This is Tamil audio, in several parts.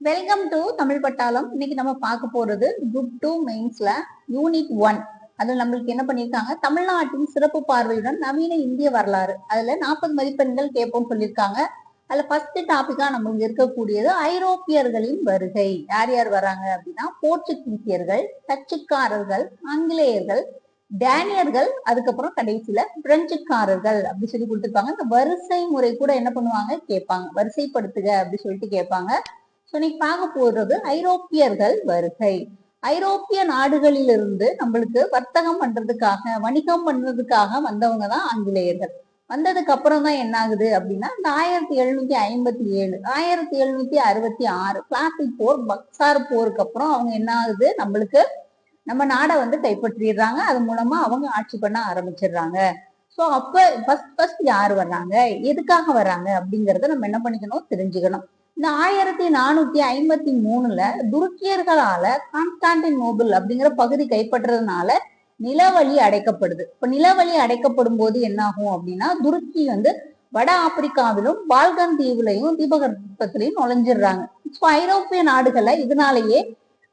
வெல்கம் டு தமிழ் பட்டாளம் இன்னைக்கு நம்ம பார்க்க போறது குரூப் டூ மெயின்ஸ்ல யூனிட் ஒன் அதுல நம்மளுக்கு என்ன பண்ணிருக்காங்க? தமிழ்நாட்டின் சிறப்பு பார்வையுடன் நவீன இந்திய வரலாறு. அதுல நாற்பது மதிப்பெண்கள் கேட்போம் சொல்லியிருக்காங்க. அதுல ஃபர்ஸ்ட் டாபிக்கா நம்மளுக்கு இருக்கக்கூடியது ஐரோப்பியர்களின் வருகை. யார் யார் வராங்க அப்படின்னா? போர்ச்சுகீசியர்கள் டச்சுக்காரர்கள் ஆங்கிலேயர்கள் டேனியர்கள் அதுக்கப்புறம் கடைசியில பிரெஞ்சுக்காரர்கள் அப்படி சொல்லி கொடுத்துருப்பாங்க. இந்த வரிசை முறை கூட என்ன பண்ணுவாங்க? கேட்பாங்க. வரிசைப்படுத்துக அப்படி சொல்லிட்டு கேட்பாங்க. ஸோ இன்னைக்கு பார்க்க ஐரோப்பியர்கள் வருகை. ஐரோப்பிய நாடுகளிலிருந்து நம்மளுக்கு வர்த்தகம் பண்றதுக்காக வணிகம் பண்றதுக்காக வந்தவங்க தான் ஆங்கிலேயர்கள். வந்ததுக்கு அப்புறம் தான் என்ன ஆகுது அப்படின்னா இந்த ஆயிரத்தி எழுநூத்தி ஐம்பத்தி ஏழு ஆயிரத்தி எழுநூத்தி அறுபத்தி ஆறு பிளாஸ்டிக் போர் பக்சார் போருக்கு அப்புறம் அவங்க என்ன ஆகுது நம்மளுக்கு நம்ம நாடை வந்து கைப்பற்றிடுறாங்க. அது மூலமா அவங்க ஆட்சி பண்ண ஆரம்பிச்சிடுறாங்க. ஸோ அப்ப ஃபர்ஸ்ட் ஃபர்ஸ்ட் யார் வர்றாங்க? எதுக்காக வர்றாங்க அப்படிங்கறத நம்ம என்ன பண்ணிக்கணும்? தெரிஞ்சுக்கணும். இந்த ஆயிரத்தி நானூத்தி ஐம்பத்தி மூணுல துருக்கியர்களால கான்ஸ்டான்டின் நோபல் அப்படிங்கிற பகுதி கைப்பற்றதுனால நிலவழி அடைக்கப்படுது. இப்ப நிலவழி அடைக்கப்படும் போது என்ன ஆகும் அப்படின்னா துருக்கி வந்து வட ஆப்பிரிக்காவிலும் பால்கன் தீவுலையும் தீபகற்பத்திலையும் நுழைஞ்சிடுறாங்க. ஸோ ஐரோப்பிய நாடுகளை இதனாலேயே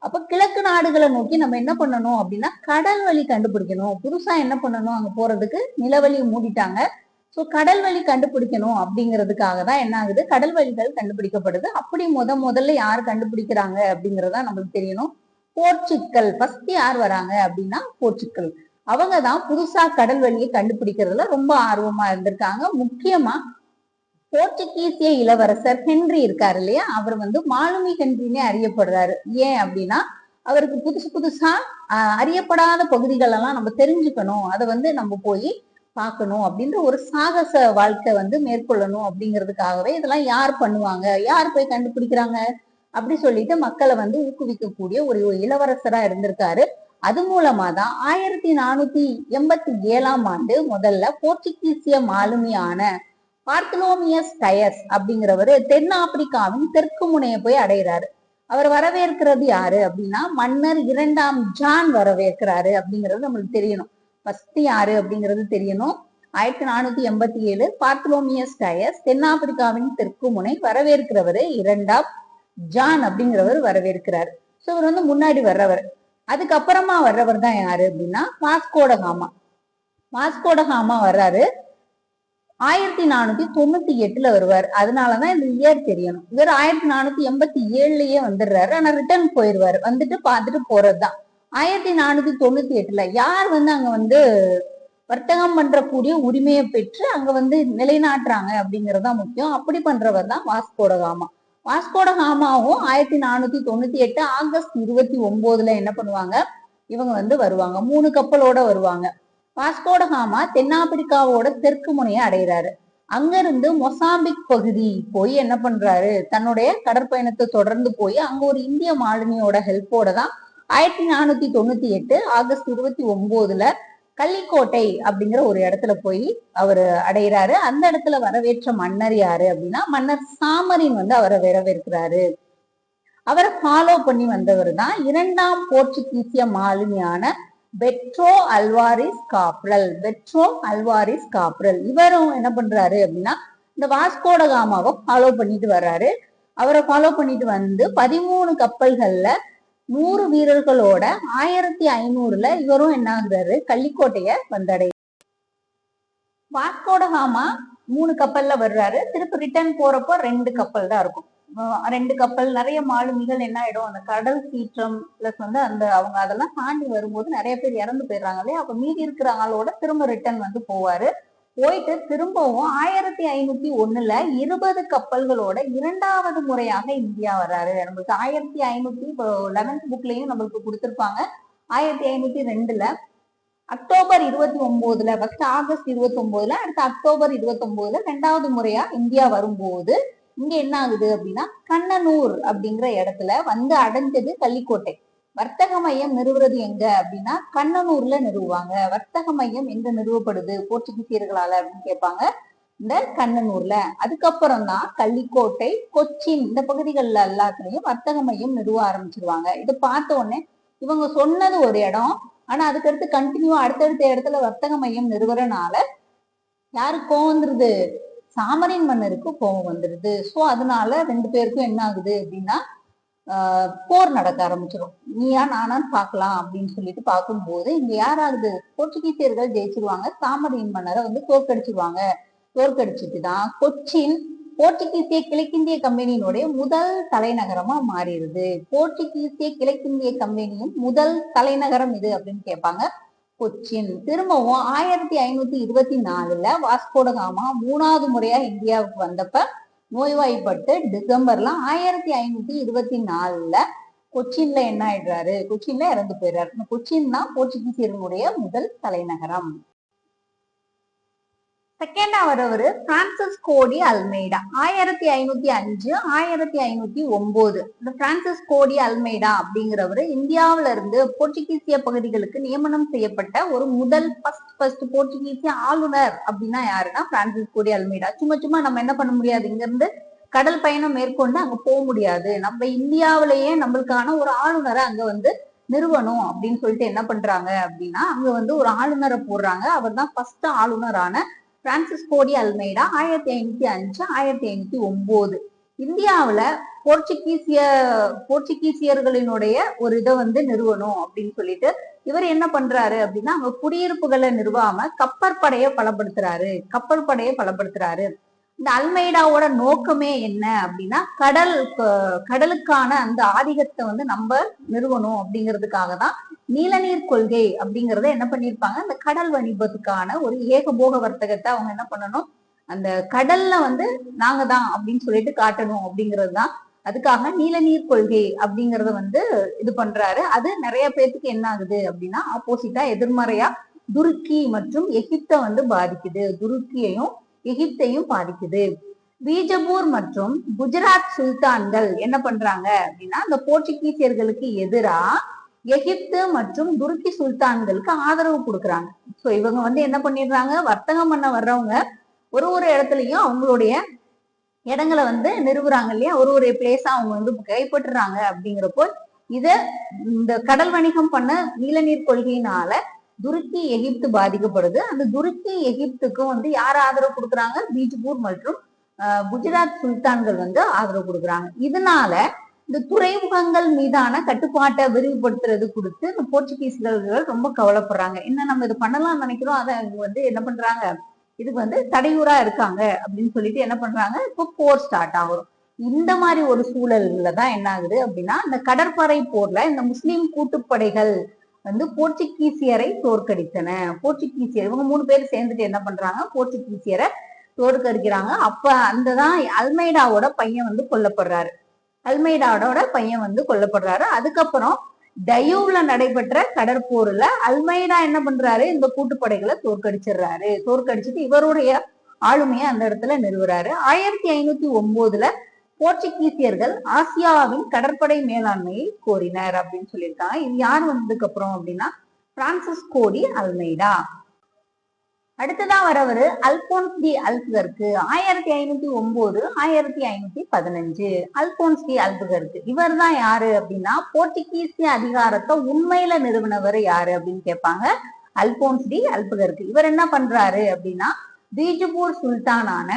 அப்ப கிழக்கு நாடுகளை நோக்கி நம்ம என்ன பண்ணணும் அப்படின்னா கடல் வழி கண்டுபிடிக்கணும். புதுசா என்ன பண்ணணும்? அங்க போறதுக்கு நிலவழி மூடிட்டாங்க. ஸோ கடல் வழி கண்டுபிடிக்கணும் அப்படிங்கிறதுக்காக தான் என்ன ஆகுது? கடல் வழிகள் கண்டுபிடிக்கப்படுது. அப்படி முத முதல்ல யார் கண்டுபிடிக்கிறாங்க அப்படிங்கறதா நம்மளுக்கு தெரியணும். போர்ச்சுக்கல். ஃபர்ஸ்ட் யார் வராங்க அப்படின்னா போர்ச்சுக்கல். அவங்க தான் புதுசா கடல் வழியை கண்டுபிடிக்கிறதுல ரொம்ப ஆர்வமா இருந்திருக்காங்க. முக்கியமா போர்ச்சுகீசிய இளவரசர் ஹென்றி இருக்காரு இல்லையா? அவர் வந்து மாலுமி ஹென்றினே அறியப்படுறாரு. ஏன் அப்படின்னா அவருக்கு புதுசு புதுசா அறியப்படாத பகுதிகள் எல்லாம் நம்ம தெரிஞ்சுக்கணும். அதை வந்து நம்ம போய் பார்க்கணும் அப்படின்ற ஒரு சாகச வாழ்க்கை வந்து மேற்கொள்ளணும் அப்படிங்கிறதுக்காகவே இதெல்லாம் யார் பண்ணுவாங்க? யார் போய் கண்டுபிடிக்கிறாங்க? அப்படி சொல்லிட்டு மக்களை வந்து ஊக்குவிக்கக்கூடிய ஒரு இளவரசரா இருந்திருக்காரு. அது மூலமா தான் ஆயிரத்தி நானூத்தி எண்பத்தி ஏழாம் ஆண்டு முதல்ல போர்ச்சுகீசிய மாலுமியான பார்த்தலோமியஸ் டயஸ் அப்படிங்கிறவரு தென்னாப்பிரிக்காவின் தெற்கு முனையை போய் அடைகிறாரு அவர் வரவேற்கிறது யாரு அப்படின்னா மன்னர் இரண்டாம் ஜான் வரவேற்கிறாரு அப்படிங்கிறது நம்மளுக்கு தெரியணும். ஃபர்ஸ்ட் யாரு அப்படிங்கிறது தெரியணும். ஆயிரத்தி நானூத்தி எண்பத்தி ஏழு பார்த்தலோமியஸ் டயஸ் தென்னாப்பிரிக்காவின் தெற்கு முனை வரவேற்கிறவரு இரண்டாம் ஜான் அப்படிங்கிறவர் வரவேற்கிறார். ஸோ இவர் வந்து முன்னாடி வர்றவர். அதுக்கப்புறமா வர்றவர் தான் யாரு அப்படின்னா வாஸ்கோடகாமா வாஸ்கோடகாமா வர்றாரு. ஆயிரத்தி நானூத்தி தொண்ணூத்தி எட்டுல வருவார். அதனாலதான் இந்த இயர் தெரியணும். இவர் ஆயிரத்தி நானூத்தி எண்பத்தி ஏழுலயே வந்துடுறாரு. ஆனா ரிட்டர்ன் போயிருவாரு. வந்துட்டு பார்த்துட்டு போறதுதான். ஆயிரத்தி நானூத்தி தொண்ணூத்தி எட்டுல யார் வந்து அங்க வந்து வர்த்தகம் பண்றக்கூடிய உரிமையை பெற்று அங்க வந்து நிலைநாட்டுறாங்க அப்படிங்கறதுதான் முக்கியம். அப்படி பண்றவர் தான் வாஸ்கோடகாமா. வாஸ்கோடகாமாவும் ஆயிரத்தி நானூத்தி தொண்ணூத்தி எட்டு ஆகஸ்ட் இருபத்தி ஒன்பதுல என்ன பண்ணுவாங்க? இவங்க வந்து வருவாங்க. மூணு கப்பலோட வருவாங்க. வாஸ்கோடகாமா தென்னாப்பிரிக்காவோட தெற்கு முனையை அடைகிறாரு அங்கிருந்து மொசாம்பிக் பகுதி போய் என்ன பண்றாரு? தன்னுடைய கடற்பயணத்தை தொடர்ந்து போய் அங்க ஒரு இந்திய மாலுமியோட ஹெல்ப்போட தான் ஆயிரத்தி நானூத்தி தொண்ணூத்தி எட்டு ஆகஸ்ட் இருபத்தி ஒன்பதுல கள்ளிக்கோட்டை அப்படிங்கிற ஒரு இடத்துல போய் அவர் அடைகிறாரு அந்த இடத்துல வரவேற்ற மன்னர் யாரு அப்படின்னா மன்னர் சாமரின் வந்து அவரை வரவேற்கிறாரு. அவரை ஃபாலோ பண்ணி வந்தவர் தான் இரண்டாம் போர்ச்சுகீசிய மாலுமியான Pedro Alvares Cabral. Pedro Alvares Cabral. இவரும் என்ன பண்றாரு அப்படின்னா இந்த வாஸ்கோடகாமாவை ஃபாலோ பண்ணிட்டு வர்றாரு. அவரை ஃபாலோ பண்ணிட்டு வந்து பதிமூணு கப்பல்கள்ல நூறு வீரர்களோட ஆயிரத்தி ஐநூறுல இவரும் என்ன ஆகுறாரு கள்ளிக்கோட்டைய வந்தடை வாஸ்கோடகாமா மூணு கப்பல்ல வர்றாரு. திருப்பி ரிட்டர்ன் போறப்போ ரெண்டு கப்பல் தான் இருக்கும். ரெண்டு கப்பல் நிறைய மாலுமிகள் என்ன ஆயிடும்? அந்த கடல் சீற்றம் பிளஸ் வந்து அந்த அவங்க அதெல்லாம் தாண்டி வரும்போது நிறைய பேர் இறந்து போயிடுறாங்க இல்லையா? அப்ப மீதி இருக்கிற ஆளோட திரும்ப ரிட்டர்ன் வந்து போவாரு. போயிட்டு திரும்பவும் ஆயிரத்தி ஐநூத்தி ஒண்ணுல இருபது கப்பல்களோட இரண்டாவது முறையாக இந்தியா வர்றாரு நம்மளுக்கு ஆயிரத்தி ஐநூத்தி இப்போ லெவன்த் புக்லயும் நம்மளுக்கு கொடுத்திருப்பாங்க. ஆயிரத்தி ஐநூத்தி ரெண்டுல அக்டோபர் இருபத்தி ஒன்பதுல ஃபர்ஸ்ட் ஆகஸ்ட் இருபத்தி ஒன்பதுல அடுத்து அக்டோபர் இருபத்தி ஒன்பதுல ரெண்டாவது முறையா இந்தியா வரும்போது இங்க என்ன ஆகுது அப்படின்னா கண்ணனூர் அப்படிங்கிற இடத்துல வந்து அடைஞ்சது கள்ளிக்கோட்டை. வர்த்தக மையம் நிறுவுறது எங்க அப்படின்னா கண்ணனூர்ல நிறுவுவாங்க. வர்த்தக மையம் எங்க நிறுவப்படுது? போர்ச்சுகீசியர்களால அப்படின்னு கேட்பாங்க. இந்த கண்ணனூர்ல. அதுக்கப்புறம் தான் கள்ளிக்கோட்டை கொச்சின் இந்த பகுதிகள்ல எல்லாத்துலயும் வர்த்தக மையம் நிறுவ ஆரம்பிச்சிருவாங்க. இது பார்த்த உடனே இவங்க சொன்னது ஒரு இடம். ஆனா அதுக்கடுத்து கண்டினியூ அடுத்தடுத்த இடத்துல வர்த்தக மையம் நிறுவறனால யாரு கோவம் வந்துருது? சாமரின் மன்னருக்கு கோவம் வந்துருது. சோ அதனால ரெண்டு பேருக்கும் என்ன ஆகுது அப்படின்னா போர் நடக்க ஆரம்பிச்சிடும் நீயா நானான்னு பார்க்கலாம் அப்படின்னு சொல்லிட்டு பார்க்கும்போது இங்க யாராவது போர்ச்சுகீசியர்கள் ஜெயிச்சிருவாங்க சாமரியின் மன்னரை வந்து தோற்கடிச்சிருவாங்க. தோற்கடிச்சிட்டு தான் கொச்சின் போர்ச்சுகீசிய கிழக்கிந்திய கம்பெனியினுடைய முதல் தலைநகரமா மாறிடுது. போர்ச்சுகீசிய கிழக்கிந்திய கம்பெனியின் முதல் தலைநகரம் இது அப்படின்னு கேட்பாங்க கொச்சின். திரும்பவும் ஆயிரத்தி ஐநூத்தி இருபத்தி நாலுல வாஸ்கோடகாமா மூணாவது முறையா இந்தியாவுக்கு வந்தப்ப நோய்வாய்ப்பட்டு டிசம்பர்ல ஆயிரத்தி ஐநூத்தி இருபத்தி நாலுல கொச்சின்ல என்ன ஆயிடுறாரு? கொச்சின்ல இறந்து போயிடுறாரு. கொச்சின் தான் போர்ச்சுகீசியர்களுடைய முதல் தலைநகரம். செகண்ட் வரவர் பிரான்சிஸ் கோடி அல்மேடா ஆயிரத்தி ஐநூத்தி அஞ்சு ஆயிரத்தி ஐநூத்தி ஒன்பது இந்த பிரான்சிஸ் கோடி அல்மேடா அப்படிங்கிறவர் இந்தியாவில இருந்து போர்ச்சுகீசிய பகுதிகளுக்கு நியமனம் செய்யப்பட்ட ஒரு முதல் ஃபர்ஸ்ட் ஃபர்ஸ்ட் போர்ச்சுகீசிய ஆளுநர் அப்படின்னா யாருன்னா பிரான்சிஸ் கோடி அல்மேடா சும்மா சும்மா நம்ம என்ன பண்ண முடியாது? இங்க இருந்து கடல் பயணம் மேற்கொண்டு அங்க போக முடியாது. நம்ம இந்தியாவிலேயே நம்மளுக்கான ஒரு ஆளுநரை அங்க வந்து நிறுவனம் அப்படின்னு சொல்லிட்டு என்ன பண்றாங்க அப்படின்னா அங்க வந்து ஒரு ஆளுநரை போடுறாங்க. அவர் தான் ஃபர்ஸ்ட் ஆளுநரான பிரான்சிஸ் கோடி அல்மெய்டா ஆயிரத்தி ஐநூத்தி அஞ்சு ஆயிரத்தி ஐநூத்தி ஒன்பது இந்தியாவில் போர்ச்சுகீசிய போர்ச்சுகீசியர்களினுடைய ஒரு இதை வந்து நிறுவனம் அப்படின்னு சொல்லிட்டு இவர் என்ன பண்றாரு அப்படின்னா அவங்க குடியிருப்புகளை நிறுவாம கப்பற்படையை பலப்படுத்துறாரு கப்பல் படையை பலப்படுத்துறாரு. இந்த அல்மைடாவோட நோக்கமே என்ன அப்படின்னா கடல் கடலுக்கான அந்த ஆதிக்கத்தை வந்து நம்ம நிறுவனம் அப்படிங்கிறதுக்காக தான் நீலநீர் கொள்கை அப்படிங்கறத என்ன பண்ணிருப்பாங்க அந்த கடல் வணிபத்துக்கான ஒரு ஏகபோக வர்த்தகத்தை அவங்க என்ன பண்ணணும் அந்த கடல்ல வந்து நாங்க தான் அப்படின்னு சொல்லிட்டு காட்டணும் அப்படிங்கிறது தான். அதுக்காக நீலநீர் கொள்கை அப்படிங்கறத வந்து இது பண்றாரு. அது நிறைய பேர்த்துக்கு என்ன ஆகுது அப்படின்னா ஆப்போசிட்டா எதிர்மறையா துருக்கி மற்றும் எகிப்தை வந்து பாதிக்குது. துருக்கியையும் எகிப்தையும் பாதிக்குது. பீஜப்பூர் மற்றும் குஜராத் சுல்தான்கள் என்ன பண்றாங்க அப்படின்னா அந்த போர்ச்சுகீசியர்களுக்கு எதிரா எகிப்து மற்றும் துருக்கி சுல்தான்களுக்கு ஆதரவு கொடுக்குறாங்க. சோ இவங்க வந்து என்ன பண்ணிடுறாங்க? வர்த்தகம் பண்ண வர்றவங்க ஒரு ஒரு இடத்துலயும் அவங்களுடைய இடங்களை வந்து நிறுவுறாங்க இல்லையா? ஒரு ஒரு பிளேஸா அவங்க வந்து கைப்பற்றுறாங்க அப்படிங்கிறப்போ இத இந்த கடல் வணிகம் பண்ண நீலநீர் கொள்கையினால துருக்கி எகிப்து பாதிக்கப்படுது. அந்த துருக்கி எகிப்துக்கும் வந்து யார் ஆதரவு கொடுக்குறாங்க? பீஜ்பூர் மற்றும் குஜராத் சுல்தான்கள் வந்து ஆதரவு கொடுக்குறாங்க. இதனால இந்த துறைமுகங்கள் மீதான கட்டுப்பாட்டை விரிவுபடுத்துறது கொடுத்து இந்த போர்ச்சுகீஸ்கள் ரொம்ப கவலைப்படுறாங்க. என்ன நம்ம இது பண்ணலாம்னு நினைக்கிறோம். அதை வந்து என்ன பண்றாங்க? இதுக்கு வந்து தடையூரா இருக்காங்க அப்படின்னு சொல்லிட்டு என்ன பண்றாங்க? இப்போ போர் ஸ்டார்ட் ஆகும் இந்த மாதிரி ஒரு சூழல்ல தான் என்ன ஆகுது அப்படின்னா இந்த கடற்படை போர்ல இந்த முஸ்லீம் கூட்டுப்படைகள் வந்து போர்ச்சுகீசியரை தோற்கடித்தன. போர்ச்சுகீசியர் இவங்க மூணு பேர் சேர்ந்துட்டு என்ன பண்றாங்க? போர்ச்சுகீசியரை தோற்கடிக்கிறாங்க. அப்ப அந்த தான் அல்மைடாவோட பையன் வந்து கொல்லப்படுறாரு. அல்மைடாவோட பையன் வந்து கொல்லப்படுறாரு. அதுக்கப்புறம் டயூவ்ல நடைபெற்ற கடற்போர்ல அல்மைடா என்ன பண்றாரு? இந்த கூட்டுப்படைகளை தோற்கடிச்சிடுறாரு. தோற்கடிச்சிட்டு இவருடைய ஆளுமையை அந்த இடத்துல நிறுவுறாரு. ஆயிரத்தி ஐநூத்தி ஒன்பதுல போர்ச்சுகீசியர்கள் ஆசியாவின் கடற்படை மேலாண்மையை கோரினர் அப்படின்னு சொல்லியிருக்காங்க. இது யார் வந்ததுக்கு அப்புறம் அப்படின்னா பிரான்சிஸ் கோடி அல்மைடா அடுத்ததா வரவர் அல்போன்ஸ் டி அல்புகர்க்கு ஆயிரத்தி ஐநூத்தி ஒன்பது ஆயிரத்தி ஐநூத்தி பதினஞ்சு. அல்போன்ஸ் டி அல்புகர்க்கு இவர் தான் யாரு அப்படின்னா போர்ச்சுகீசிய அதிகாரத்தை உண்மையில நிறுவனவர் யாரு அப்படின்னு கேட்பாங்க. அல்போன்ஸ் டி அல்புகர்க்கு இவர் என்ன பண்றாரு அப்படின்னா பீஜுபூர் சுல்தானான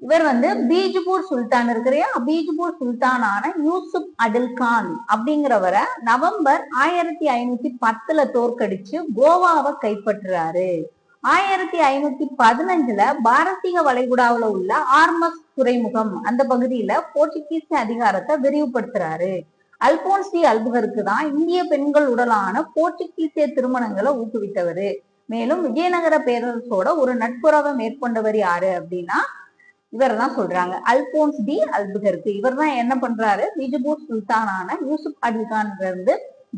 இவர் வந்து பீஜ்பூர் சுல்தான் இருக்கிறையா பீஜ்பூர் சுல்தானான யூசுப் அடில் கான் அப்படிங்கிறவரை நவம்பர் ஆயிரத்தி ஐநூத்தி பத்துல தோற்கடிச்சு கோவாவை கைப்பற்றுறாரு. ஆயிரத்தி ஐநூத்தி பதினஞ்சுல பாரசீக வளைகுடாவுல உள்ள ஆர்மஸ் துறைமுகம் அந்த பகுதியில போர்ச்சுகீஸ் அதிகாரத்தை விரிவுபடுத்துறாரு. அல்போன்சி டி அல்புகருக்கு தான் இந்திய பெண்கள் உடலான போர்ச்சுகீசிய திருமணங்களை ஊக்குவித்தவர். மேலும் விஜயநகர பேரரசோட ஒரு நட்புறவை மேற்கொண்டவர் யாரு அப்படின்னா இவர் தான் சொல்றாங்க. அல்போன்ஸ் டி அல்புகருக்கு இவர் தான் என்ன பண்றாரு? பிஜபூர் சுல்தானான யூசுப் அலிகான்ல இருந்து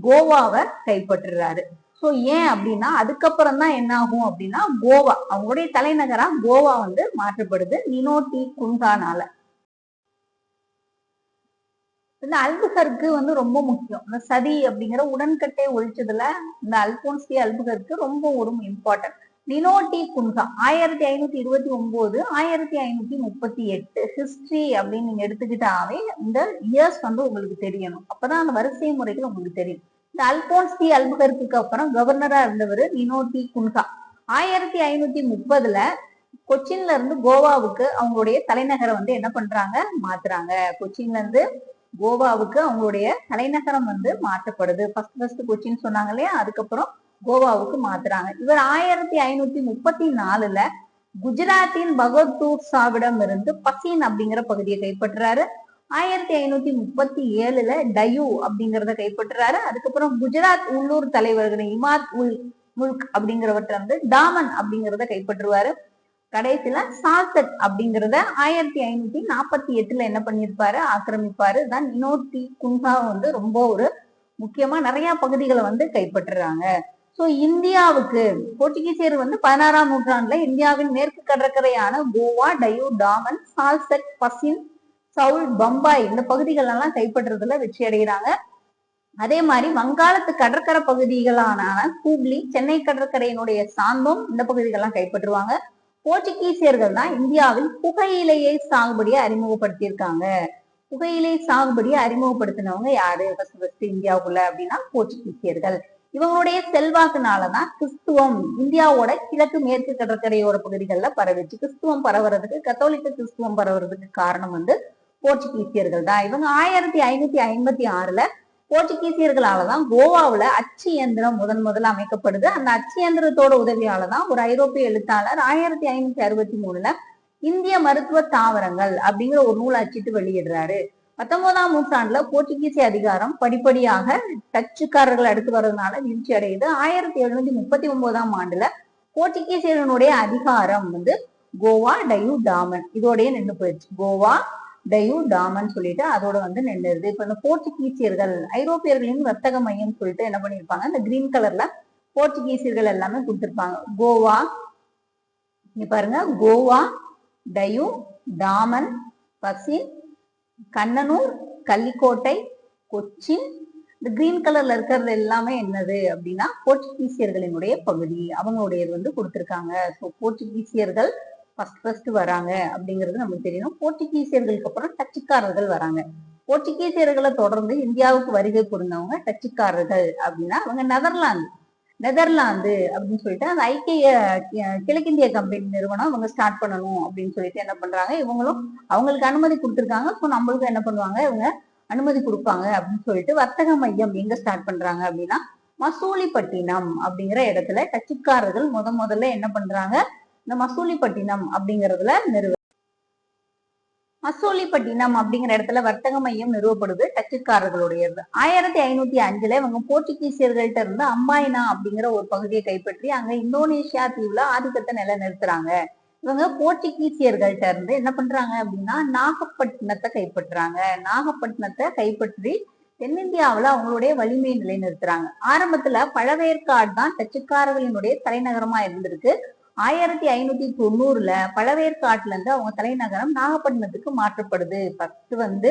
கோவாவை கைப்பற்றுறாரு. சோ ஏன் அப்படின்னா அதுக்கப்புறம் தான் என்ன ஆகும் அப்படின்னா கோவா அவங்களுடைய தலைநகரா கோவா வந்து மாற்றப்படுது நினோட்டி குந்தானால. இந்த அல்புகருக்கு வந்து ரொம்ப முக்கியம். இந்த சதி அப்படிங்கிற உடன்கட்டை ஒழிச்சதுல இந்த அல்போன்ஸ் டி அல்புகருக்கு ரொம்ப ஒரு இம்பார்ட்டன்ட் நினோட்டி குன்ஹா ஆயிரத்தி ஐநூத்தி இருபத்தி ஒன்பது ஆயிரத்தி ஐநூத்தி முப்பத்தி எட்டு. ஹிஸ்டரி அப்படின்னு நீங்க எடுத்துக்கிட்டாவே இந்த இயர்ஸ் வந்து உங்களுக்கு தெரியணும். அப்பதான் அந்த வரிசை முறைகள் உங்களுக்கு தெரியும். இந்த அல்போன்ஸ் டி அல்புகருக்கு அப்புறம் கவர்னரா இருந்தவர் நினோட்டி குன்கா ஆயிரத்தி ஐநூத்தி முப்பதுல கொச்சின்ல இருந்து கோவாவுக்கு அவங்களுடைய தலைநகரை வந்து என்ன பண்றாங்க? மாத்துறாங்க. கொச்சின்ல இருந்து கோவாவுக்கு அவங்களுடைய தலைநகரம் வந்து மாற்றப்படுது. ஃபர்ஸ்ட் ஃபர்ஸ்ட் கொச்சின் சொன்னாங்க இல்லையா? அதுக்கப்புறம் கோவாவுக்கு மாத்துறாங்க. இவர் ஆயிரத்தி ஐநூத்தி முப்பத்தி நாலுல குஜராத்தின் பகத்தூர் சாவிடம் இருந்து பசீன் அப்படிங்கிற பகுதியை கைப்பற்றுறாரு. ஆயிரத்தி ஐநூத்தி முப்பத்தி ஏழுல டயூ அப்படிங்கறத கைப்பற்றுறாரு. அதுக்கப்புறம் குஜராத் உள்ளூர் தலைவர்கள் இமாத் உல் முல்க் அப்படிங்கிறவற்றை வந்து டாமன் அப்படிங்கிறத கைப்பற்றுவாரு. கடைசியில சால்சட் அப்படிங்கிறத ஆயிரத்தி ஐநூத்தி நாற்பத்தி எட்டுல என்ன பண்ணிருப்பாரு ஆக்கிரமிப்பாரு. தான் நினோட்டி குன்ஹா வந்து ரொம்ப ஒரு முக்கியமா நிறைய பகுதிகளை வந்து கைப்பற்றுறாங்க. ஸோ இந்தியாவுக்கு போர்ச்சுகீசியர் வந்து பதினாறாம் நூற்றாண்டுல இந்தியாவின் மேற்கு கடற்கரையான கோவா டயூ டாமன் சால்செட் பசின் சவுல் பம்பாய் இந்த பகுதிகள் எல்லாம் கைப்பற்றுறதுல வெற்றி அடைகிறாங்க. அதே மாதிரி வங்காளத்து கடற்கரை பகுதிகளான ஹூப்ளி சென்னை கடற்கரையினுடைய சாந்தம் இந்த பகுதிகள்லாம் கைப்பற்றுவாங்க. போர்ச்சுகீசியர்கள் தான் இந்தியாவில் புகையிலையை சாகுபடியை அறிமுகப்படுத்தியிருக்காங்க. புகையிலை சாகுபடியை அறிமுகப்படுத்தினவங்க யாரு? ஃபர்ஸ்ட் ஃபர்ஸ்ட் இந்தியாவுக்குள்ள அப்படின்னா போர்ச்சுகீசியர்கள் இவங்களுடைய செல்வாக்குனாலதான் கிறிஸ்துவம் இந்தியாவோட கிழக்கு மேற்கு கடற்கரையோர பகுதிகளில் பரவிச்சு கிறிஸ்துவம் பரவுறதுக்கு கத்தோலிக்க கிறிஸ்துவம் பரவுறதுக்கு காரணம் வந்து போர்ச்சுகீசியர்கள் தான். இவங்க ஆயிரத்தி ஐநூத்தி ஐம்பத்தி ஆறுல போர்ச்சுகீசியர்களால தான் கோவாவில் அச்சு இயந்திரம் முதன் முதல்ல அமைக்கப்படுது. அந்த அச்சு இயந்திரத்தோட உதவியால தான் ஒரு ஐரோப்பிய எழுத்தாளர் ஆயிரத்தி ஐநூத்தி அறுபத்தி மூணுல இந்திய மருத்துவ தாவரங்கள் அப்படிங்கிற ஒரு நூல் அச்சிட்டு வெளியிடுறாரு. பத்தொன்பதாம் நூற்றாண்டுல போர்ச்சுகீசிய அதிகாரம் படிப்படியாக டச்சுக்காரர்கள் அடுத்து வர்றதுனால வீழ்ச்சி அடையுது. ஆயிரத்தி எழுநூத்தி முப்பத்தி ஒன்பதாம் ஆண்டுல போர்ச்சுகீசியனுடைய அதிகாரம் வந்து கோவா டயு டாமன். இதோடய நின்று போயிடுச்சு. கோவா டயு டாமன் சொல்லிட்டு அதோட வந்து நின்றுது இப்ப இந்த போர்ச்சுகீசியர்கள் ஐரோப்பியர்களின் வர்த்தக மையம் சொல்லிட்டு என்ன பண்ணிருப்பாங்க இந்த கிரீன் கலர்ல போர்ச்சுகீசியர்கள் எல்லாமே கொடுத்துருப்பாங்க. கோவா இங்க பாருங்க. கோவா டயு டாமன் பசின் கண்ணனூர் கள்ளிக்கோட்டை கொச்சின். இந்த கிரீன் கலர்ல இருக்கிறது எல்லாமே என்னது அப்படின்னா போர்ச்சுகீசியர்களினுடைய பகுதி. அவங்களுடையது வந்து கொடுத்துருக்காங்க. ஸோ போர்ச்சுகீசியர்கள் ஃபர்ஸ்ட் ஃபர்ஸ்ட் வராங்க அப்படிங்கிறது நமக்கு தெரியணும். போர்ச்சுகீசியர்களுக்கு அப்புறம் டச்சுக்காரர்கள் வராங்க. போர்ச்சுகீசியர்களை தொடர்ந்து இந்தியாவுக்கு வருகை புரிந்தவங்க டச்சுக்காரர்கள் அப்படின்னா அவங்க நெதர்லாந்து. நெதர்லாந்து அப்படின்னு சொல்லிட்டு அந்த ஐக்கிய கிழக்கிந்திய கம்பெனி நிறுவனம் அவங்க ஸ்டார்ட் பண்ணணும் அப்படின்னு சொல்லிட்டு என்ன பண்றாங்க? இவங்களும் அவங்களுக்கு அனுமதி கொடுத்துருக்காங்க. ஸோ நம்மளுக்கும் என்ன பண்ணுவாங்க? இவங்க அனுமதி கொடுப்பாங்க அப்படின்னு சொல்லிட்டு வர்த்தக மையம் எங்க ஸ்டார்ட் பண்றாங்க அப்படின்னா மசூலிப்பட்டினம் அப்படிங்கிற இடத்துல டச்சுக்காரர்கள் முத முதல்ல என்ன பண்றாங்க? இந்த மசூலிப்பட்டினம் அப்படிங்கறதுல நிறுவ மசூலிப்பட்டினம் அப்படிங்கிற இடத்துல வர்த்தக மையம் நிறுவப்படுது டச்சுக்காரர்களுடையது. ஆயிரத்தி ஐநூத்தி அஞ்சுல இவங்க போர்ச்சுகீசியர்கள்ட்ட இருந்து அம்பாயினா அப்படிங்கிற ஒரு பகுதியை கைப்பற்றி அங்க இந்தோனேஷியா தீவுல ஆதிக்கத்தை நிலைநிறுத்துறாங்க. இவங்க போர்ச்சுகீசியர்கள்ட்ட இருந்து என்ன பண்றாங்க அப்படின்னா நாகப்பட்டினத்தை கைப்பற்றுறாங்க. நாகப்பட்டினத்தை கைப்பற்றி தென்னிந்தியாவில் அவங்களுடைய வலிமையை நிலைநிறுத்துறாங்க. ஆரம்பத்துல பழவேற்காடு தான் டச்சுக்காரர்களினுடைய தலைநகரமா இருந்திருக்கு. ஆயிரத்தி ஐநூத்தி தொண்ணூறுல பழவேற்காட்டுல இருந்து அவங்க தலைநகரம் நாகப்பட்டினத்துக்கு மாற்றப்படுது. ஃபர்ஸ்ட் வந்து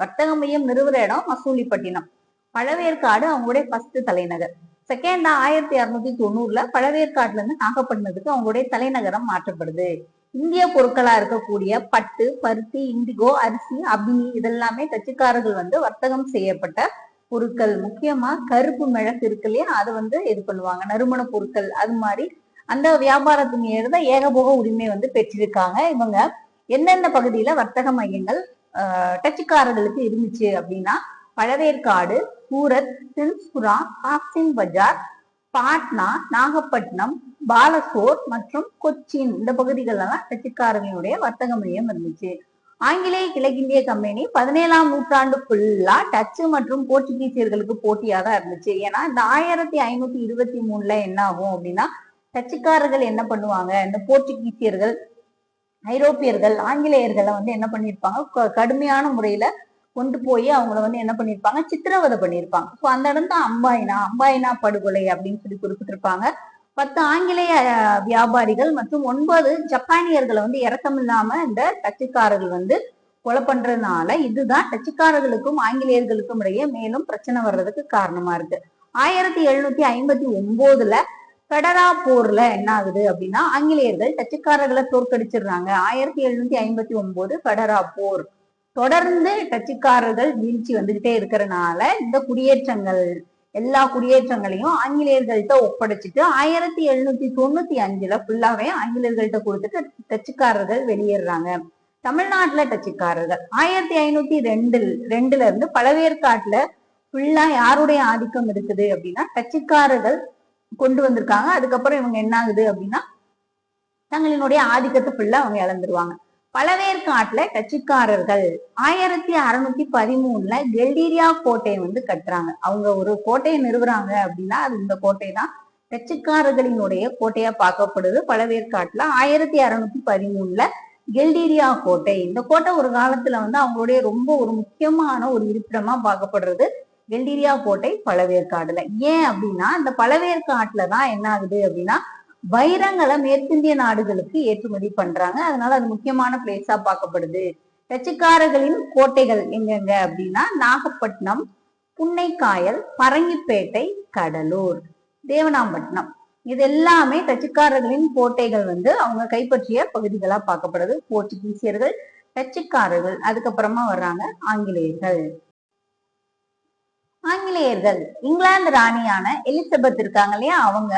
வர்த்தக மையம் நிறுவுற இடம் மசூலிப்பட்டினம். பழவேற்காடு அவங்களுடைய ஃபர்ஸ்ட் தலைநகர். செகண்டா ஆயிரத்தி அறுநூத்தி தொண்ணூறுல பழவேற்காட்டுல இருந்து நாகப்பட்டினத்துக்கு அவங்களுடைய தலைநகரம் மாற்றப்படுது. இந்திய பொருட்களா இருக்கக்கூடிய பட்டு பருத்தி இண்டிகோ அரிசி அபினி இதெல்லாமே டச்சுக்காரர்கள் வந்து வர்த்தகம் செய்யப்பட்ட பொருட்கள். முக்கியமா கருப்பு மிளகு இருக்கு இல்லையா? அதை வந்து இது பண்ணுவாங்க. நறுமண பொருட்கள். அது மாதிரி அந்த வியாபாரத்தின் மீது தான் ஏகபோக உரிமை வந்து பெற்றிருக்காங்க. இவங்க எந்தெந்த பகுதியில வர்த்தக மையங்கள் டச்சுக்காரர்களுக்கு இருந்துச்சு அப்படின்னா பழவேற்காடு சூரத் சின்ஸ்புரா காசிம் பஜார் பாட்னா நாகப்பட்டினம் பாலசோர் மற்றும் கொச்சின் இந்த பகுதிகளெல்லாம் டச்சுக்காரர்களுடைய வர்த்தக மையம் இருந்துச்சு. ஆங்கிலேய கிழக்கிந்திய கம்பெனி பதினேழாம் நூற்றாண்டு ஃபுல்லா டச்சு மற்றும் போர்ச்சுகீசியர்களுக்கு போட்டியாக தான் இருந்துச்சு. ஏன்னா இந்த ஆயிரத்தி ஐநூத்தி இருபத்தி மூணுல என்ன ஆகும் அப்படின்னா டச்சுக்காரர்கள் என்ன பண்ணுவாங்க? இந்த போர்ச்சுகீசியர்கள் ஐரோப்பியர்கள் ஆங்கிலேயர்களை வந்து என்ன பண்ணியிருப்பாங்க கடுமையான முறையில கொண்டு போய் அவங்கள வந்து என்ன பண்ணியிருப்பாங்க சித்திரவதை பண்ணியிருப்பாங்க ஸோ அந்த இடம் தான் அம்பாயினா அம்பாயினா படுகொலை அப்படின்னு சொல்லி குறிப்பிட்டிருப்பாங்க. பத்து ஆங்கிலேய வியாபாரிகள் மற்றும் ஒன்பது ஜப்பானியர்களை வந்து இறக்கமில்லாம இந்த டச்சுக்காரர்கள் வந்து கொலை பண்றதுனால இதுதான் டச்சுக்காரர்களுக்கும் ஆங்கிலேயர்களுக்கும் இடையே மேலும் பிரச்சனை வர்றதுக்கு காரணமா இருக்கு. ஆயிரத்தி எழுநூத்தி ஐம்பத்தி ஒன்பதுல பெடரா போர்ல என்ன ஆகுது அப்படின்னா ஆங்கிலேயர்கள் டச்சுக்காரர்களை தோற்கடிச்சிடுறாங்க. ஆயிரத்தி எழுநூத்தி ஐம்பத்தி ஒன்பது பெடரா போர். தொடர்ந்து டச்சுக்காரர்கள் வீழ்ச்சி வந்துகிட்டே இருக்கிறனால இந்த குடியேற்றங்கள் எல்லா குடியேற்றங்களையும் ஆங்கிலேயர்கள்ட்ட ஒப்படைச்சிட்டு ஆயிரத்தி எழுநூத்தி தொண்ணூத்தி அஞ்சுல ஃபுல்லாவே ஆங்கிலேயர்கள்ட்ட கொடுத்துட்டு டச்சுக்காரர்கள் வெளியேறாங்க தமிழ்நாட்டுல டச்சுக்காரர்கள். ஆயிரத்தி ஐநூத்தி ரெண்டில் ரெண்டுல இருந்து பழவேற்காட்டுல ஃபுல்லா யாருடைய ஆதிக்கம் இருக்குது அப்படின்னா டச்சுக்காரர்கள் கொண்டு வந்திருக்காங்க. அதுக்கப்புறம் இவங்க என்ன ஆகுது அப்படின்னா தங்களினுடைய ஆதிக்கத்தை ஃபுல்லா அவங்க இழந்துருவாங்க. பழவேற்காட்டுல டச்சுக்காரர்கள் ஆயிரத்தி அறுநூத்தி பதிமூணுல கெல்டீரியா கோட்டையை வந்து கட்டுறாங்க. அவங்க ஒரு கோட்டையை நிறுவுறாங்க அப்படின்னா அது இந்த கோட்டை தான். டச்சுக்காரர்களினுடைய கோட்டையா பார்க்கப்படுது. பழவேற்காட்டுல ஆயிரத்தி அறுநூத்தி பதிமூணுல கெல்டீரியா கோட்டை. இந்த கோட்டை ஒரு காலத்துல வந்து அவங்களுடைய ரொம்ப ஒரு முக்கியமான ஒரு இருப்பிடமா பார்க்கப்படுறது. கெல்டீரியா கோட்டை பழவேற்காடுல. ஏன் அப்படின்னா இந்த பழவேற்காட்டுல தான் என்ன ஆகுது அப்படின்னா வைரங்களை மேற்கிந்திய நாடுகளுக்கு ஏற்றுமதி பண்றாங்க. அதனால அது முக்கியமான பிளேஸா பார்க்கப்படுது. டச்சுக்காரர்களின் கோட்டைகள் எங்கெங்க அப்படின்னா நாகப்பட்டினம் புன்னைக்காயல் பரங்கிப்பேட்டை கடலூர் தேவனாம்பட்டினம். இது எல்லாமே டச்சுக்காரர்களின் கோட்டைகள் வந்து அவங்க கைப்பற்றிய பகுதிகளா பார்க்கப்படுது. போர்ச்சுகீசியர்கள் டச்சுக்காரர்கள் அதுக்கப்புறமா வர்றாங்க ஆங்கிலேயர்கள். ஆங்கிலேயர்கள் இங்கிலாந்து ராணியான எலிசபெத் இருக்காங்க இல்லையா அவங்க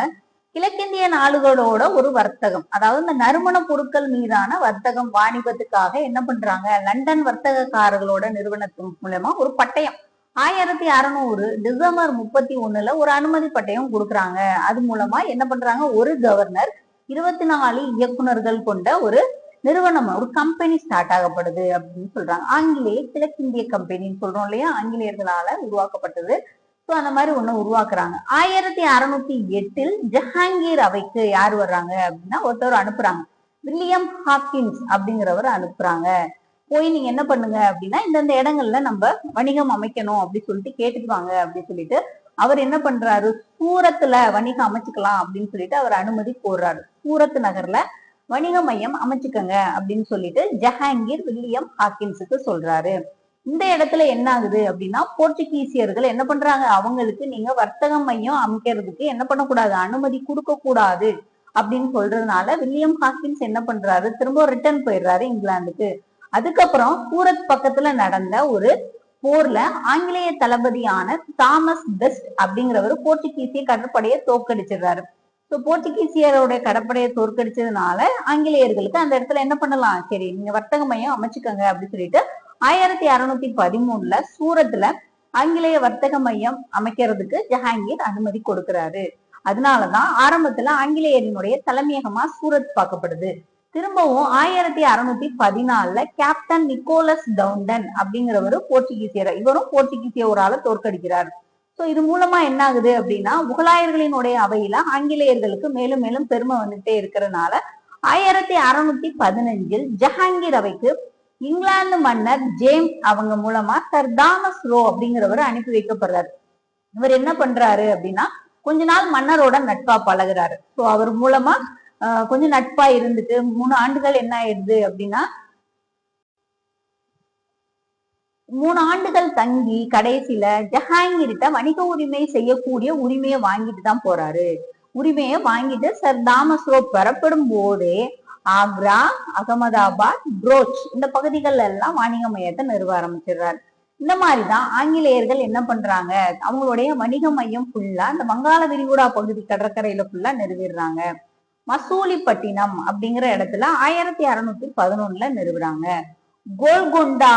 கிழக்கிந்திய நாடுகளோட ஒரு வர்த்தகம். அதாவது இந்த நறுமண பொருட்கள் மீதான வர்த்தகம் வாணிபத்துக்காக என்ன பண்றாங்க? லண்டன் வர்த்தகக்காரர்களோட நிறுவனத்தின் மூலமா ஒரு பட்டயம். ஆயிரத்தி அறுநூறு டிசம்பர் முப்பத்தி ஒண்ணுல ஒரு அனுமதி பட்டயம் கொடுக்குறாங்க. அது மூலமா என்ன பண்றாங்க? ஒரு கவர்னர் இருபத்தி நாலு இயக்குனர்கள் கொண்ட ஒரு நிறுவனம் ஒரு கம்பெனி ஸ்டார்ட் ஆகப்படுது அப்படின்னு சொல்றாங்க. ஆங்கிலேய கிழக்கிந்திய கம்பெனின்னு சொல்றோம் இல்லையா? ஆங்கிலேயர்களால உருவாக்கப்பட்டது. ஸோ அந்த மாதிரி ஒண்ணு உருவாக்குறாங்க. ஆயிரத்தி அறுநூத்தி எட்டில் ஜஹாங்கீர் அவைக்கு யார் வர்றாங்க அப்படின்னா ஒருத்தர் அனுப்புறாங்க. வில்லியம் ஹாக்கின்ஸ் அப்படிங்கிறவர் அனுப்புறாங்க. போய் நீங்க என்ன பண்ணுங்க அப்படின்னா இந்தந்த இடங்கள்ல நம்ம வணிகம் அமைக்கணும் அப்படின்னு சொல்லிட்டு கேட்டுக்குவாங்க அப்படின்னு சொல்லிட்டு அவர் என்ன பண்றாரு? சூரத்துல வணிகம் அமைச்சுக்கலாம் அப்படின்னு சொல்லிட்டு அவர் அனுமதி கோர்றாரு. சூரத் நகர்ல வணிக மையம் அமைச்சுக்கங்க அப்படின்னு சொல்லிட்டு ஜஹாங்கீர் வில்லியம் ஹாக்கின்ஸுக்கு சொல்றாரு. இந்த இடத்துல என்ன ஆகுது அப்படின்னா போர்ச்சுகீசியர்கள் என்ன பண்றாங்க? அவங்களுக்கு நீங்க வர்த்தக மையம் அமைக்கிறதுக்கு என்ன பண்ணக்கூடாது? அனுமதி கொடுக்க கூடாது அப்படின்னு சொல்றதுனால வில்லியம் ஹாக்கின்ஸ் என்ன பண்றாரு? திரும்ப ரிட்டர்ன் போயிடுறாரு இங்கிலாந்துக்கு. அதுக்கப்புறம் சூரத் பக்கத்துல நடந்த ஒரு போர்ல ஆங்கிலேய தளபதியான தாமஸ் பெஸ்ட் அப்படிங்கிறவர் போர்ச்சுகீசிய கடற்படையை தோற்கடிச்சிடுறாரு. ஸோ போர்ச்சுகீசியரோட கடற்படையை தோற்கடிச்சதுனால ஆங்கிலேயர்களுக்கு அந்த இடத்துல என்ன பண்ணலாம்? சரி நீங்க வர்த்தக மையம் அமைச்சுக்கோங்க அப்படின்னு சொல்லிட்டு ஆயிரத்தி அறுநூத்தி பதிமூணுல சூரத்துல ஆங்கிலேய வர்த்தக மையம் அமைக்கிறதுக்கு ஜஹாங்கீர் அனுமதி கொடுக்கிறாரு. அதனாலதான் ஆரம்பத்துல ஆங்கிலேயரினுடைய தலைமையகமா சூரத் பார்க்கப்படுது. திரும்பவும் ஆயிரத்தி அறுநூத்தி பதினாலுல கேப்டன் நிக்கோலஸ் டவுண்டன் அப்படிங்கிறவரு போர்ச்சுகீசியர் இவரும் போர்ச்சுகீசிய ஒரு ஆளை தோற்கடிக்கிறார். ஸோ இது மூலமா என்ன ஆகுது அப்படின்னா முகலாயர்களினுடைய அவையில ஆங்கிலேயர்களுக்கு மேலும் மேலும் பெருமை வந்துட்டே இருக்கிறதுனால ஆயிரத்தி அறுநூத்தி பதினஞ்சில் ஜஹாங்கீர் அவைக்கு இங்கிலாந்து மன்னர் ஜேம்ஸ் அவங்க மூலமா சர் தாமஸ் ரோ அப்படிங்கிறவர் அனுப்பி வைக்கப்படுறாரு. இவர் என்ன பண்றாரு அப்படின்னா கொஞ்ச நாள் மன்னரோட நட்பா பழகுறாரு. சோ அவர் மூலமா கொஞ்சம் நட்பா இருந்துட்டு மூணு ஆண்டுகள் என்ன ஆயிடுது அப்படின்னா மூணு ஆண்டுகள் தங்கி கடைசியில ஜஹாங்கீர்கிட்ட வணிக உரிமை செய்யக்கூடிய உரிமையை வாங்கிட்டு தான் போறாரு. உரிமையை வாங்கிட்டு சர் தாமஸ் பெறப்படும் போதே ஆக்ரா அகமதாபாத் புரோச் இந்த பகுதிகள் எல்லாம் வணிக மையத்தை நிறுவ ஆரம்பிச்சிடுறாரு. இந்த மாதிரிதான் ஆங்கிலேயர்கள் என்ன பண்றாங்க? அவங்களுடைய வணிக மையம் ஃபுல்லா இந்த வங்காள விரிகுடா பகுதி கடற்கரையில ஃபுல்லா நிறுவிடுறாங்க. மசூலிப்பட்டினம் அப்படிங்கிற இடத்துல ஆயிரத்தி அறுநூத்தி பதினொன்னுல நிறுவுறாங்க. கோல்கொண்டா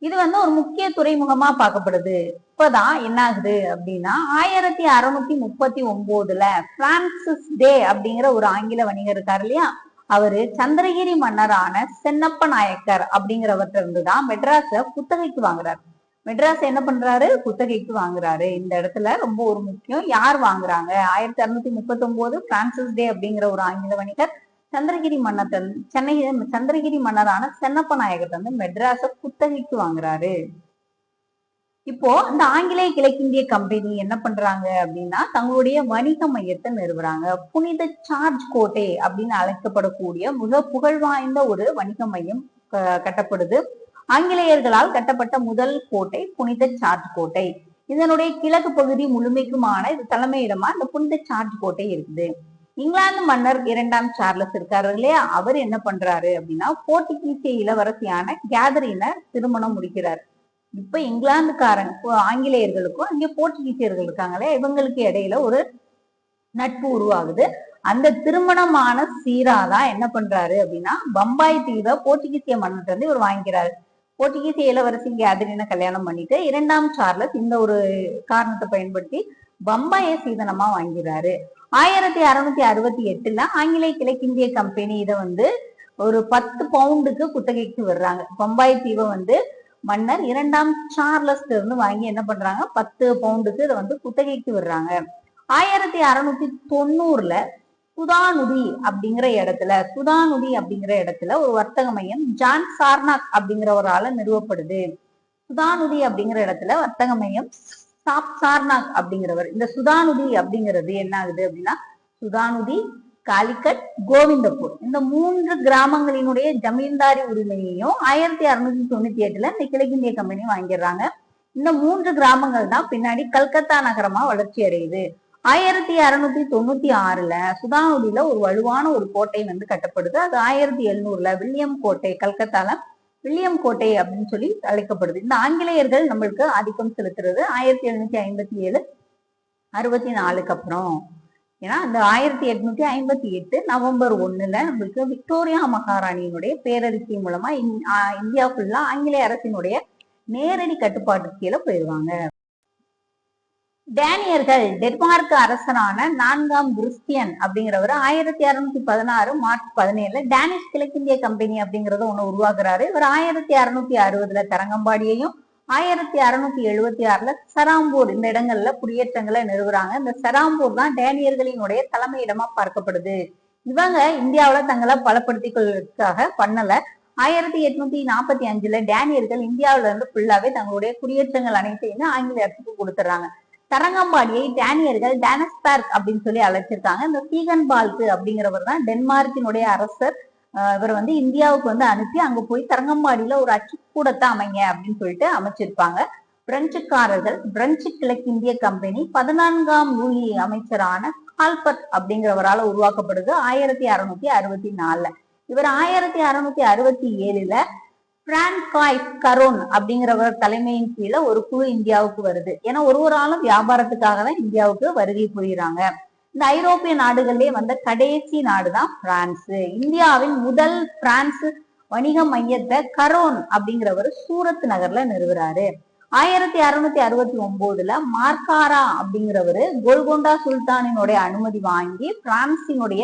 இது வந்து ஒரு முக்கிய துறைமுகமா பார்க்கப்படுது. இப்பதான் என்ன ஆகுது அப்படின்னா ஆயிரத்தி அறுநூத்தி முப்பத்தி ஒன்பதுல பிரான்சிஸ் டே அப்படிங்கிற ஒரு ஆங்கில வணிகர் இருக்கார் இல்லையா? அவரு சந்திரகிரி மன்னரான சென்னப்ப நாயக்கர் அப்படிங்கிறவர்கிட்ட இருந்துதான் மெட்ராஸ குத்தகைக்கு வாங்குறாரு. மெட்ராஸ் என்ன பண்றாரு? குத்தகைக்கு வாங்குறாரு. இந்த இடத்துல ரொம்ப ஒரு முக்கியம். யார் வாங்குறாங்க? ஆயிரத்தி அறுநூத்தி முப்பத்தி ஒன்பது பிரான்சிஸ் டே அப்படிங்கிற ஒரு ஆங்கில வணிகர் சந்திரகிரி மன்னர் சென்னை சந்திரகிரி மன்னரான சென்னப்ப நாயகர் வந்து மெட்ராஸ குத்தகைக்கு வாங்குறாரு. இப்போ இந்த ஆங்கிலேய கிழக்கிந்திய கம்பெனி என்ன பண்றாங்க அப்படின்னா தங்களுடைய வணிக மையத்தை நிறுவுறாங்க. புனித சார்ஜ் கோட்டை அப்படின்னு அழைக்கப்படக்கூடிய மிக புகழ் வாய்ந்த ஒரு வணிக மையம் க- கட்டப்படுது. ஆங்கிலேயர்களால் கட்டப்பட்ட முதல் கோட்டை புனித சார்ஜ் கோட்டை. இதனுடைய கிழக்கு பகுதி முழுமைக்குமான இது தலைமையிடமா இந்த புனித சார்ஜ் கோட்டை இருக்குது. இங்கிலாந்து மன்னர் இரண்டாம் சார்லஸ் இருக்காரு இல்லையா? அவர் என்ன பண்றாரு அப்படின்னா போர்த்துகீசிய இளவரசியான கேதரினை திருமணம் முடிக்கிறார். இப்ப இங்கிலாந்துக்காரங்க ஆங்கிலேயர்களுக்கும் அங்கே போர்த்துகீசியர்கள் இருக்காங்களே இவங்களுக்கு இடையில ஒரு நட்பு உருவாகுது. அந்த திருமணமான சீரா தான் என்ன பண்றாரு அப்படின்னா பம்பாய் தீவை போர்ச்சுகீசிய மன்னர்கிட்ட இருந்து இவர் வாங்கிக்கிறாரு. போர்ச்சுகீசிய இளவரசி கேதரினை கல்யாணம் பண்ணிட்டு இரண்டாம் சார்லஸ் இந்த ஒரு காரணத்தை பயன்படுத்தி பம்பாயை சீதனமா வாங்கிறாரு. ஆயிரத்தி அறுநூத்தி அறுபத்தி எட்டுல ஆங்கிலேய கிழக்கிந்திய கம்பெனி இதை வந்து ஒரு பத்து பவுண்டுக்கு குத்தகைக்கு விடுறாங்க. பம்பாய் தீவை வந்து மன்னர் இரண்டாம் சார்லஸ்ல இருந்து வாங்கி என்ன பண்றாங்க? பத்து பவுண்டுக்கு இதை வந்து குத்தகைக்கு விடுறாங்க. ஆயிரத்தி அறுநூத்தி தொண்ணூறுல சுதாநுதி அப்படிங்கிற இடத்துல சுதாநுதி அப்படிங்கிற இடத்துல ஒரு வர்த்தக மையம் ஜான் சார்னாக் அப்படிங்கிறவரால நிறுவப்படுது. சுதாநுதி அப்படிங்கிற இடத்துல வர்த்தக மையம் சாப் சார்னாக் அப்படிங்கிறவர். இந்த சுதானுதி அப்படிங்கிறது என்ன ஆகுது அப்படின்னா சுதானுதி காலிக்கட் கோவிந்தபூர். இந்த மூன்று கிராமங்களினுடைய ஜமீன்தாரி உரிமையையும் ஆயிரத்தி அறுநூத்தி தொண்ணூத்தி எட்டுல இந்த கிழக்கிந்திய கம்பெனி வாங்கிடுறாங்க. இந்த மூன்று கிராமங்கள் தான் பின்னாடி கல்கத்தா நகரமா வளர்ச்சி அடையுது. ஆயிரத்தி அறுநூத்தி தொண்ணூத்தி ஆறுல சுதானுதியில ஒரு வலுவான ஒரு கோட்டை வந்து கட்டப்படுது. அது ஆயிரத்தி எழுநூறுல வில்லியம் கோட்டை கல்கத்தால வில்லியம் கோட்டை அப்படின்னு சொல்லி அழைக்கப்படுது. இந்த ஆங்கிலேயர்கள் நம்மளுக்கு ஆதிக்கம் செலுத்துறது ஆயிரத்தி எழுநூத்தி ஐம்பத்தி ஏழு அறுபத்தி நாலுக்கு அப்புறம். ஏன்னா அந்த ஆயிரத்தி எட்நூத்தி ஐம்பத்தி எட்டு நவம்பர் ஒண்ணுல நம்மளுக்கு விக்டோரியா மகாராணியினுடைய பேரரசி மூலமா இந்தியா ஃபுல்லா ஆங்கிலேய அரசினுடைய நேரடி கட்டுப்பாட்டு கீழே போயிடுவாங்க. டேனியர்கள் டென்மார்க் அரசரான நான்காம் கிறிஸ்டியன் அப்படிங்கிறவர் ஆயிரத்தி அறுநூத்தி பதினாறு மார்ச் பதினேழுல டேனிஷ் கிழக்கிந்திய கம்பெனி அப்படிங்கறத ஒண்ணு உருவாக்குறாரு. இவர் ஆயிரத்தி அறுநூத்தி அறுபதுல தரங்கம்பாடியையும் ஆயிரத்தி அறுநூத்தி எழுபத்தி ஆறுல சராம்பூர் இந்த இடங்கள்ல குடியேற்றங்களை நிறுவுறாங்க. இந்த சராம்பூர் தான் டேனியர்களினுடைய தலைமையிடமா பார்க்கப்படுது. இவங்க இந்தியாவில தங்களை பலப்படுத்திக் கொள்வதற்காக பண்ணல. ஆயிரத்தி எட்நூத்தி நாற்பத்தி அஞ்சுல டேனியர்கள் இந்தியாவில இருந்து ஃபுல்லாவே தங்களுடைய குடியேற்றங்கள் அனைத்தையுமே ஆங்கில கொடுத்துறாங்க தரங்கம்பாடியை டேனியர்கள் டேனஸ்பார்க் அப்படின்னு சொல்லி அழைச்சிருக்காங்க. இந்த சீகன் பால்கு அப்படிங்கிறவர் தான் டென்மார்க்கினுடைய அரசர். இவர் வந்து இந்தியாவுக்கு வந்து அனுப்பி அங்க போய் தரங்கம்பாடியில ஒரு அச்சுக்கூடத்தை அமைங்க அப்படின்னு சொல்லிட்டு அமைச்சிருப்பாங்க. பிரெஞ்சுக்காரர்கள் பிரெஞ்சு கிழக்கிந்திய கம்பெனி பதினான்காம் நூலி அமைச்சரான கால்பத் அப்படிங்கிறவரால் உருவாக்கப்படுது ஆயிரத்தி அறுநூத்தி அறுபத்தி நாலுல. இவர் ஆயிரத்தி அறுநூத்தி அறுபத்தி ஏழுல பிரான்காய்ஸ் கரோன் அப்படிங்கிறவர் தலைமையின் கீழே ஒரு குழு இந்தியாவுக்கு வருது. ஏன்னா ஒரு ஒரு ஆளும் வியாபாரத்துக்காக தான் இந்தியாவுக்கு வருகை புரியுறாங்க. இந்த ஐரோப்பிய நாடுகளிலே வந்த கடைசி நாடுதான் பிரான்ஸ் இந்தியாவின் முதல் பிரான்ஸ் வணிக மையத்தை கரோன் அப்படிங்கிறவர் சூரத் நகர்ல நிறுவுறாரு. ஆயிரத்தி அறுநூத்தி அறுபத்தி ஒன்பதுல மார்க்காரா அப்படிங்கிறவரு கோல்கொண்டா சுல்தானினுடைய அனுமதி வாங்கி பிரான்சினுடைய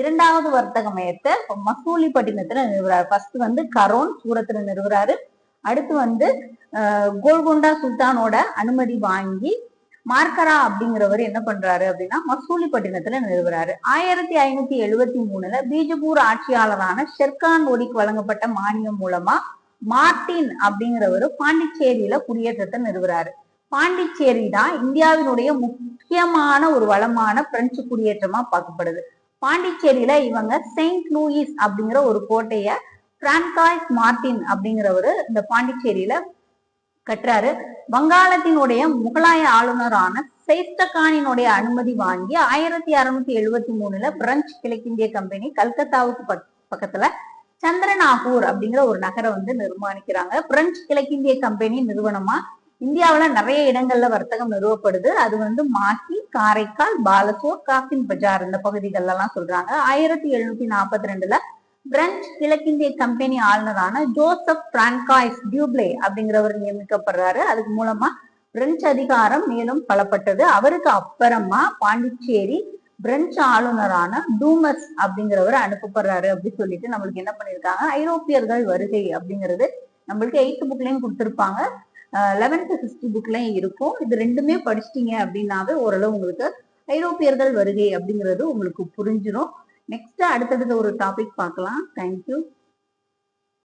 இரண்டாவது வர்த்தக மையத்தை மசூலிப்பட்டினத்துல நிறுவுறாரு. ஃபர்ஸ்ட் வந்து கரோன் சூரத்துல நிறுவுறாரு. அடுத்து வந்து கோல்கொண்டா சுல்தானோட அனுமதி வாங்கி மார்க்கரா அப்படிங்கிறவர் என்ன பண்றாரு அப்படின்னா மசூலிப்பட்டினத்துல நிறுவுறாரு. ஆயிரத்தி ஐநூத்தி எழுபத்தி மூணுல பீஜப்பூர் ஆட்சியாளரான ஷெர்கான் ஒடிக்கு வழங்கப்பட்ட மானியம் மூலமா மார்டின் அப்படிங்கிறவர் பாண்டிச்சேரியில குடியேற்றத்தை நிறுவுறாரு. பாண்டிச்சேரி தான் இந்தியாவினுடைய முக்கியமான ஒரு வளமான பிரெஞ்சு குடியேற்றமா பார்க்கப்படுது. பாண்டிச்சேரியில இவங்க செயின்ட் லூயிஸ் அப்படிங்கிற ஒரு கோட்டைய பிரான்காய்ஸ் மார்டின் அப்படிங்கிறவர் இந்த பாண்டிச்சேரியில கட்டுறாரு. வங்காளத்தினுடைய முகலாய ஆளுநரான சைஸ்டகானினுடைய அனுமதி வாங்கி ஆயிரத்தி அறுநூத்தி எழுபத்தி மூணுல பிரெஞ்சு கிழக்கிந்திய கம்பெனி கல்கத்தாவுக்கு பக்கத்துல சந்திரநாகூர் அப்படிங்கிற ஒரு நகரை வந்து நிர்மாணிக்கிறாங்க. பிரெஞ்சு கிழக்கிந்திய கம்பெனி நிறுவனமா இந்தியாவில் நிறைய இடங்கள்ல வர்த்தகம் நிறுவப்படுது. அது வந்து மாக்கி காரைக்கால் பாலசோர் காசின் பஜார் இந்த பகுதிகள் எல்லாம் சொல்றாங்க. ஆயிரத்தி எழுநூத்தி நாற்பத்தி ரெண்டுல பிரெஞ்சு கிழக்கிந்திய கம்பெனி ஆளுநரான ஜோசப் பிரான்காய்ஸ் டியூப்ளே அப்படிங்கிறவர் நியமிக்கப்படுறாரு. அதுக்கு மூலமா பிரெஞ்சு அதிகாரம் மேலும் பலப்பட்டது. அவருக்கு அப்புறமா பாண்டிச்சேரி பிரெஞ்சு ஆளுநரான டூமஸ் அப்படிங்கிறவர் அனுப்பப்படுறாரு அப்படின்னு சொல்லிட்டு நம்மளுக்கு என்ன பண்ணிருக்காங்க ஐரோப்பியர்கள் வருகை அப்படிங்கிறது நம்மளுக்கு எயித்து புக்லயும் கொடுத்துருப்பாங்க. லெவன்த் சிக்ஸ்த் புக்லையும் இருக்கும். இது ரெண்டுமே படிச்சிட்டீங்க அப்படின்னாவே ஓரளவு உங்களுக்கு ஐரோப்பியர்கள் வருகை அப்படிங்கிறது உங்களுக்கு புரிஞ்சிடும் நெக்ஸ்ட் அடுத்தடுத்த ஒரு டாபிக் பார்க்கலாம். தேங்க்யூ